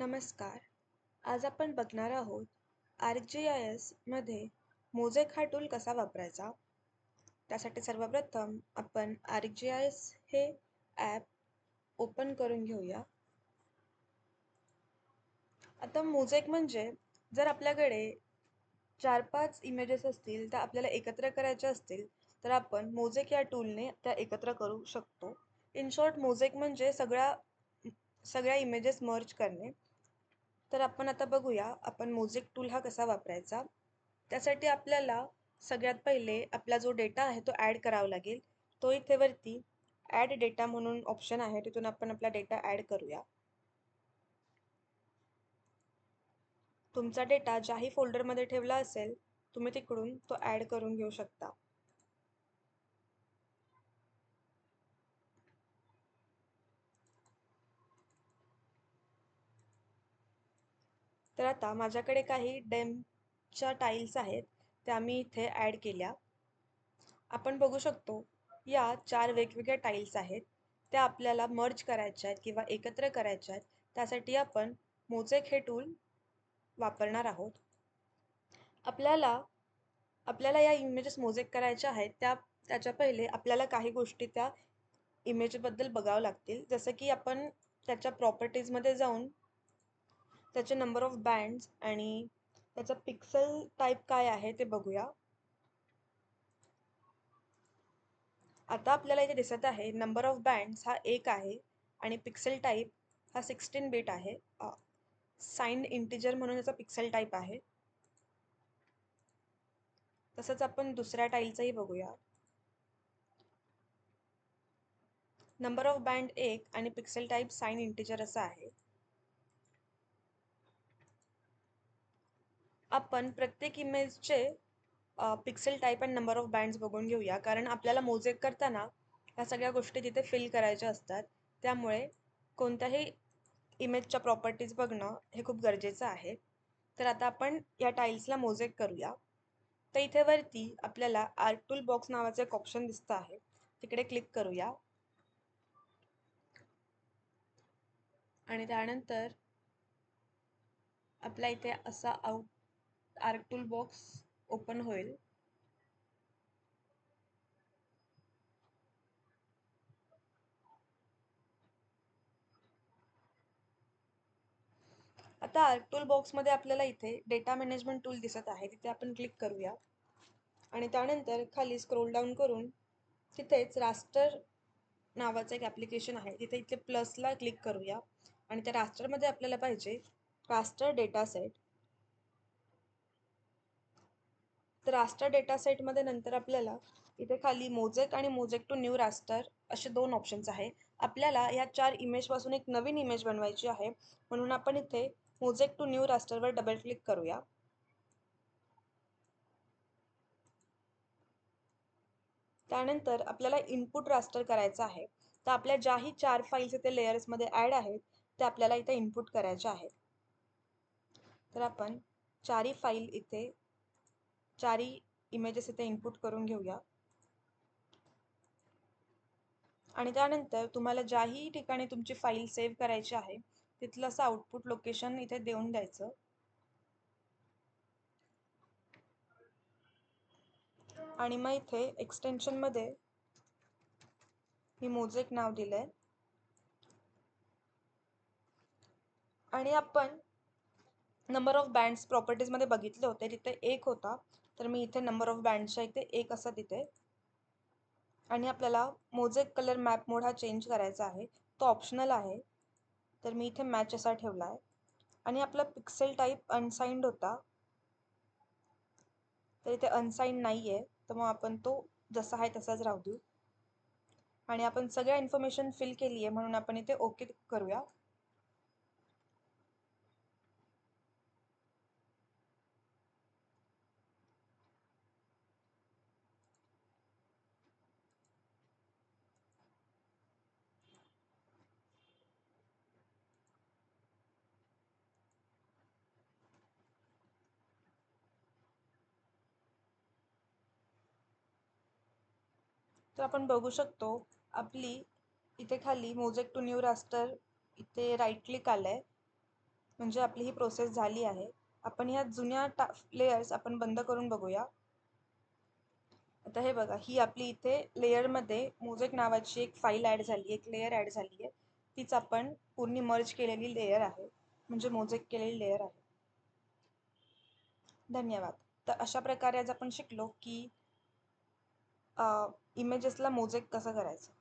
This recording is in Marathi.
नमस्कार. आज आपण बघणार आहोत आर्कजीआयएसमध्ये मोजेक हा टूल कसा वापरायचा? त्यासाठी सर्वप्रथम आपण आर्कजीआयएस हे ॲप ओपन करून घेऊया. आता मोजेक म्हणजे जर आपल्याकडे चार पाच इमेजेस असतील त्या आपल्याला एकत्र करायच्या असतील तर आपण मोजेक या टूलने त्या एकत्र करू शकतो. इन शॉर्ट मोजेक म्हणजे सगळ्या सगळ्या इमेजेस मर्ज करणे. तर आपण आता बघूया आपण म्युझिक टूल हा कसा वापरायचा? त्यासाठी आपल्याला सगळ्यात पहिले आपला जो डेटा आहे तो ॲड करावा लागेल. तो इथे वरती ॲड डेटा म्हणून ऑप्शन आहे. तिथून आपण आपला डेटा ॲड करूया. तुमचा डेटा ज्याही फोल्डरमध्ये ठेवला असेल तुम्ही तिकडून तो ॲड करून घेऊ शकता. तर आता माझ्याकडे काही डेमच्या टाईल्स आहेत त्या मी इथे ॲड केल्या. आपण बघू शकतो या चार वेगवेगळ्या टाईल्स आहेत. त्या आपल्याला मर्ज करायच्या आहेत किंवा एकत्र करायच्या आहेत. त्यासाठी आपण मोजेक हे टूल वापरणार आहोत. आपल्याला आपल्याला या इमेजेस मोजेक करायच्या आहेत. त्या त्याच्या पहिले आपल्याला काही गोष्टी त्या इमेजबद्दल बघावं लागतील. जसं की आपण त्याच्या प्रॉपर्टीजमध्ये जाऊन त्याचे नंबर ऑफ बँड्स आणि त्याचा पिक्सल टाईप काय आहे ते बघूया. आता आपल्याला इथे दिसत आहे नंबर ऑफ बँड्स हा एक आहे आणि पिक्सेल टाईप हा सिक्स्टीन बीट आहे. साईन इंटिजर म्हणून याचा पिक्सेल टाईप आहे. तसंच आपण दुसऱ्या टाईलचाही बघूया. नंबर ऑफ बँड एक आणि पिक्सेल टाईप साईन इंटिजर असा आहे. आपण प्रत्येक इमेजचे pixel type and number of bands बघून घेऊया. कारण आपल्याला मोजेक करताना ह्या सगळ्या गोष्टी तिथे फिल करायच्या असतात. त्यामुळे कोणत्याही इमेजच्या प्रॉपर्टीज बघणं हे खूप गरजेचं आहे. तर आता आपण या टाईल्सला मोजेक करूया. तर इथे वरती आपल्याला आर्ट टूल बॉक्स नावाचं एक ऑप्शन दिसतं आहे. तिकडे क्लिक करूया. आणि त्यानंतर आपला इथे असा out arc tool box open होईल. आता आर्क टूल बॉक्समध्ये आपल्याला इथे डेटा मॅनेजमेंट टूल दिसत आहे तिथे आपण क्लिक करूया. आणि त्यानंतर खाली स्क्रोल डाऊन करून तिथेच रास्टर नावाचं एक ॲप्लिकेशन आहे तिथे इथे प्लसला क्लिक करूया. आणि त्या रास्टरमध्ये आपल्याला पाहिजे रास्टर डेटा सेट. तर रास्टर डेटा सेटमध्ये नंतर आपल्याला इथे खाली मोजेक आणि मोजेक टू न्यू रास्टर असे दोन ऑप्शन्स आहे. आपल्याला या चार इमेजपासून एक नवीन इमेज बनवायची आहे. म्हणून आपण इथे मोजेक टू न्यू रास्टरवर डबल क्लिक करूया. त्यानंतर आपल्याला इनपुट रास्टर करायचं आहे. तर आपल्या ज्याही चार फाईल्स इथे लेयर्समध्ये ॲड आहेत ते आपल्याला इथे इनपुट करायच्या आहेत. तर आपण चारही फाईल इथे चारही इमेजेस इथे इनपुट करून घेऊया. आणि त्यानंतर तुम्हाला ज्याही ठिकाणी तुमची फाईल सेव्ह करायची आहे तिथलं असं आउटपुट लोकेशन इथे देऊन द्यायचं. आणि मग इथे एक्सटेन्शनमध्ये मी मोजेक नाव दिलंय. आणि आपण नंबर ऑफ बँड्स प्रॉपर्टीजमध्ये बघितले होते तिथे एक होता. तर मी इथे नंबर ऑफ बँडच्या इथे एक असा तिथे आणि आपल्याला मोजेक कलर मॅप मोड हा चेंज करायचा आहे. तो ऑप्शनल आहे. तर मी इथे मॅच असा ठेवला आहे आणि आपला पिक्सेल टाईप अनसाइंड होता. तर इथे अनसाइंड नाही आहे तर मग आपण तो जसा आहे तसाच राहू देऊ. आणि आपण सगळ्या इन्फॉर्मेशन फिल केली आहे म्हणून आपण इथे ओके करूया. तर आपण बघू शकतो आपली इथे खाली मोजेक टू न्यू रास्टर इथे राईट क्लिक आलं आहे म्हणजे आपली ही प्रोसेस झाली आहे. आपण ह्या जुन्या टा लेयर्स आपण बंद करून बघूया. आता हे बघा ही आपली इथे लेअरमध्ये मोजेक नावाची एक फाईल ॲड झाली एक लेयर ॲड झाली आहे. तीच आपण पूर्ण मर्ज केलेली लेयर आहे. म्हणजे मोजेक केलेली लेयर आहे. धन्यवाद. तर अशा प्रकारे आज आपण शिकलो की इमेजेसला मोजेक कसं करायचं?